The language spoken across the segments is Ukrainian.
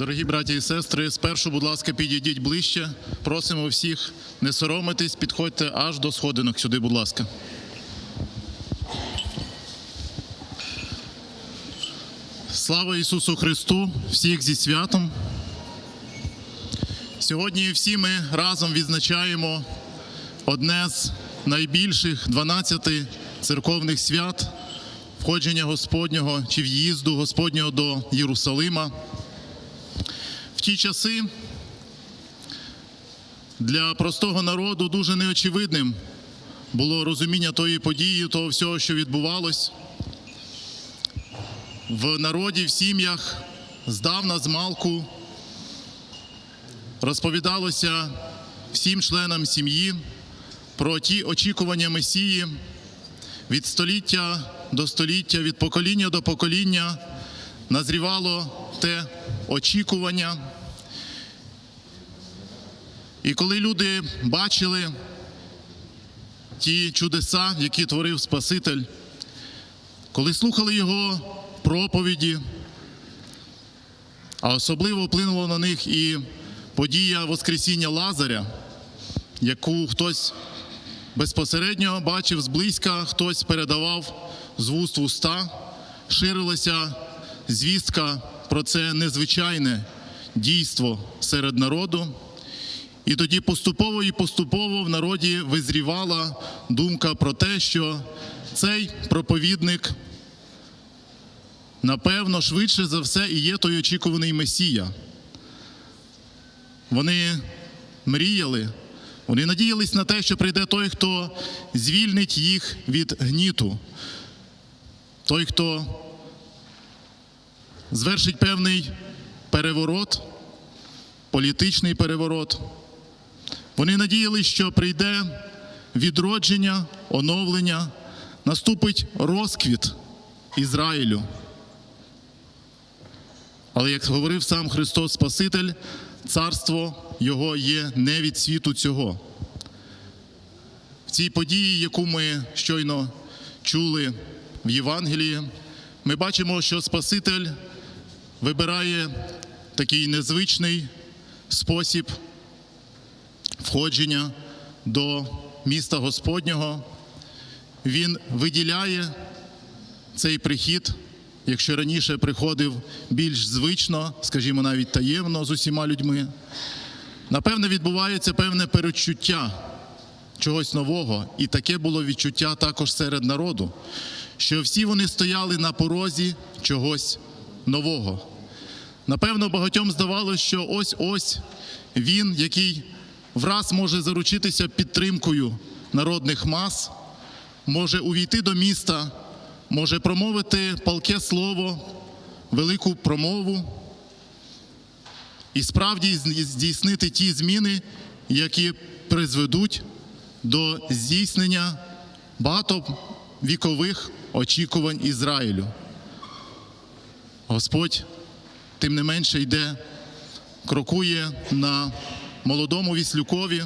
Дорогі браті і сестри, спершу, будь ласка, підійдіть ближче. Просимо всіх не соромитись, підходьте аж до сходинок сюди, будь ласка. Слава Ісусу Христу! Всіх зі святом! Сьогодні всі ми разом відзначаємо одне з найбільших 12 церковних свят входження Господнього чи в'їзду Господнього до Єрусалима. В ті часи для простого народу дуже неочевидним було розуміння тої події, того всього, що відбувалось. В народі, в сім'ях здавна з малку розповідалося всім членам сім'ї про ті очікування Месії від століття до століття, від покоління до покоління назрівало те очікування. І коли люди бачили ті чудеса, які творив Спаситель, коли слухали його проповіді, а особливо вплинуло на них і подія Воскресіння Лазаря, яку хтось безпосередньо бачив зблизька, хтось передавав з вуст в уста, ширилася звістка про це незвичайне дійство серед народу. І тоді поступово і поступово в народі визрівала думка про те, що цей проповідник, напевно, швидше за все і є той очікуваний Месія. Вони мріяли, вони надіялись на те, що прийде той, хто звільнить їх від гніту, той, хто звершить певний переворот, політичний переворот. Вони надіялись, що прийде відродження, оновлення, наступить розквіт Ізраїлю. Але як говорив сам Христос Спаситель, царство Його є не від світу цього. В цій події, яку ми щойно чули в Євангелії, ми бачимо, що Спаситель вибирає такий незвичний спосіб входження до міста Господнього. Він виділяє цей прихід, якщо раніше приходив більш звично, скажімо, навіть таємно з усіма людьми. Напевне, відбувається певне перечуття чогось нового, і таке було відчуття також серед народу, що всі вони стояли на порозі чогось нового. Напевно, багатьом здавалося, що ось ось він, який враз може заручитися підтримкою народних мас, може увійти до міста, може промовити палке слово, велику промову і справді здійснити ті зміни, які призведуть до здійснення багатовікових очікувань Ізраїлю. Господь, тим не менше, йде, крокує на молодому віслюкові,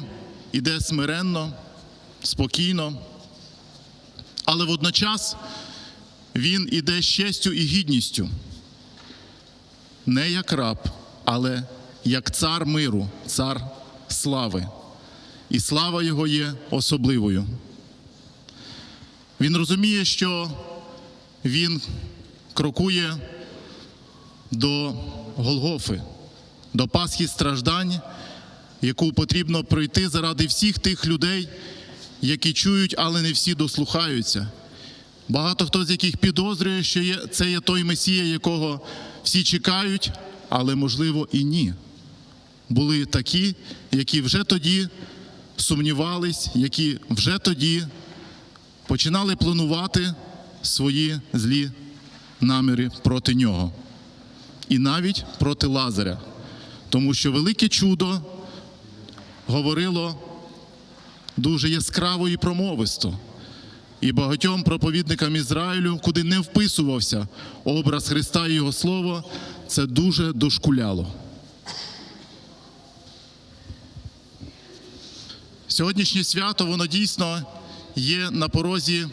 іде смиренно, спокійно, але водночас він іде з честю і гідністю, не як раб, але як цар миру, цар слави. І слава його є особливою. Він розуміє, що він крокує до Голгофи, до Пасхи страждань, яку потрібно пройти заради всіх тих людей, які чують, але не всі дослухаються. Багато хто з яких підозрює, що є, це є той Месія, якого всі чекають, але можливо і ні. Були такі, які вже тоді сумнівались, які вже тоді починали планувати свої злі наміри проти нього. І навіть проти Лазаря. Тому що велике чудо говорило дуже яскраво і промовисто. І багатьом проповідникам Ізраїлю, куди не вписувався образ Христа і Його Слово, це дуже дошкуляло. Сьогоднішнє свято, воно дійсно є на порозі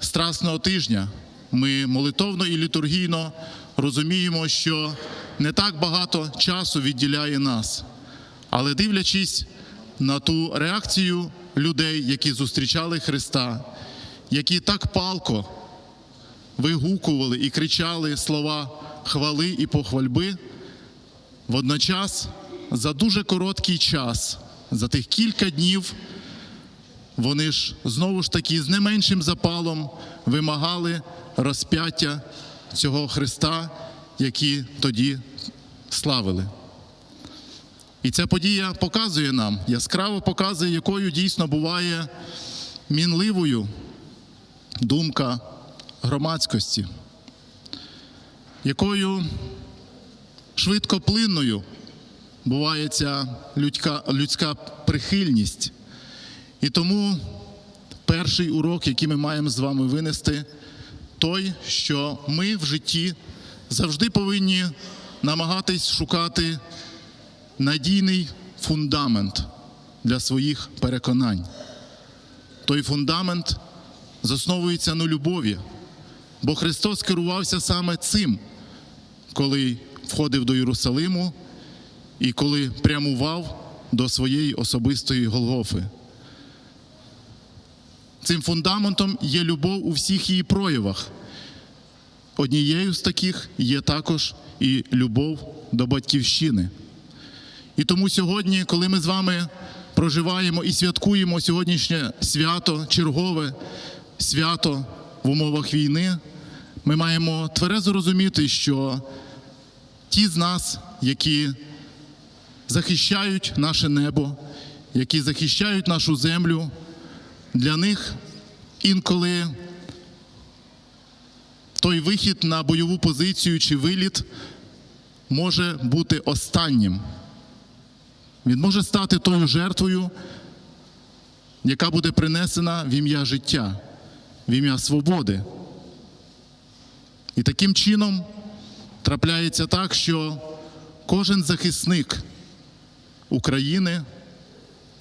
Страсного тижня. Ми молитовно і літургійно розуміємо, що не так багато часу відділяє нас. Але дивлячись на ту реакцію людей, які зустрічали Христа, які так палко вигукували і кричали слова хвали і похвальби, водночас за дуже короткий час, за тих кілька днів, вони ж знову ж таки з не меншим запалом вимагали розп'яття цього Христа, який тоді славили. І ця подія показує нам, яскраво показує, якою дійсно буває мінливою думка громадськості, якою швидкоплинною буває ця людська, людська прихильність. І тому перший урок, який ми маємо з вами винести, той, що ми в житті завжди повинні намагатись шукати надійний фундамент для своїх переконань. Той фундамент засновується на любові, бо Христос керувався саме цим, коли входив до Єрусалиму і коли прямував до своєї особистої Голгофи. Цим фундаментом є любов у всіх її проявах. Однією з таких є також і любов до батьківщини. І тому сьогодні, коли ми з вами проживаємо і святкуємо сьогоднішнє свято, чергове свято в умовах війни, ми маємо тверезо розуміти, що ті з нас, які захищають наше небо, які захищають нашу землю, для них інколи той вихід на бойову позицію чи виліт може бути останнім. Він може стати тою жертвою, яка буде принесена в ім'я життя, в ім'я свободи. І таким чином трапляється так, що кожен захисник України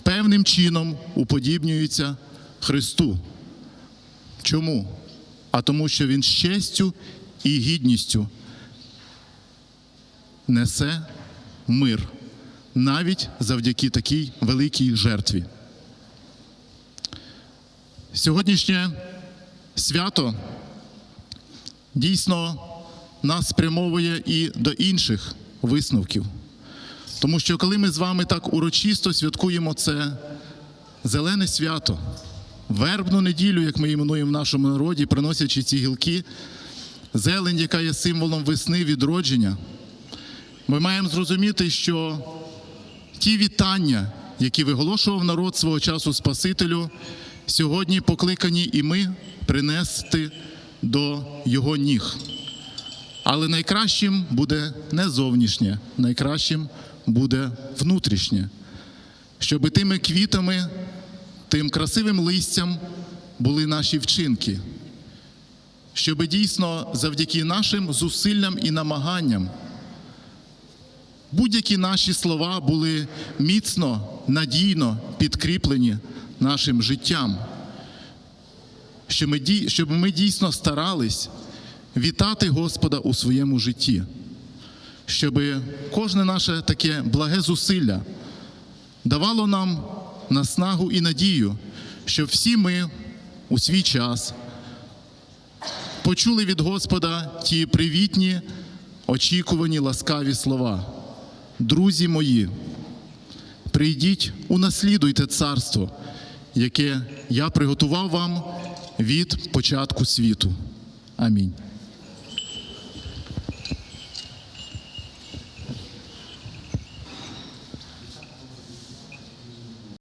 певним чином уподібнюється Христу. Чому? А тому, що він з честю і гідністю несе мир навіть завдяки такій великій жертві. Сьогоднішнє свято дійсно нас спрямовує і до інших висновків. Тому що коли ми з вами так урочисто святкуємо це зелене свято, вербну неділю, як ми іменуємо в нашому народі, приносячи ці гілки, зелень, яка є символом весни відродження, ми маємо зрозуміти, що ті вітання, які виголошував народ свого часу Спасителю, сьогодні покликані і ми принести до його ніг. Але найкращим буде не зовнішнє, найкращим буде внутрішнє, щоб тими квітами, тим красивим листям були наші вчинки, щоб дійсно завдяки нашим зусиллям і намаганням будь-які наші слова були міцно, надійно підкріплені нашим життям, щоб ми, дійсно старались вітати Господа у своєму житті, щоб кожне наше таке благе зусилля давало нам наснагу і надію, щоб всі ми у свій час почули від Господа ті привітні, очікувані ласкаві слова. Друзі мої, прийдіть, унаслідуйте царство, яке я приготував вам від початку світу. Амінь.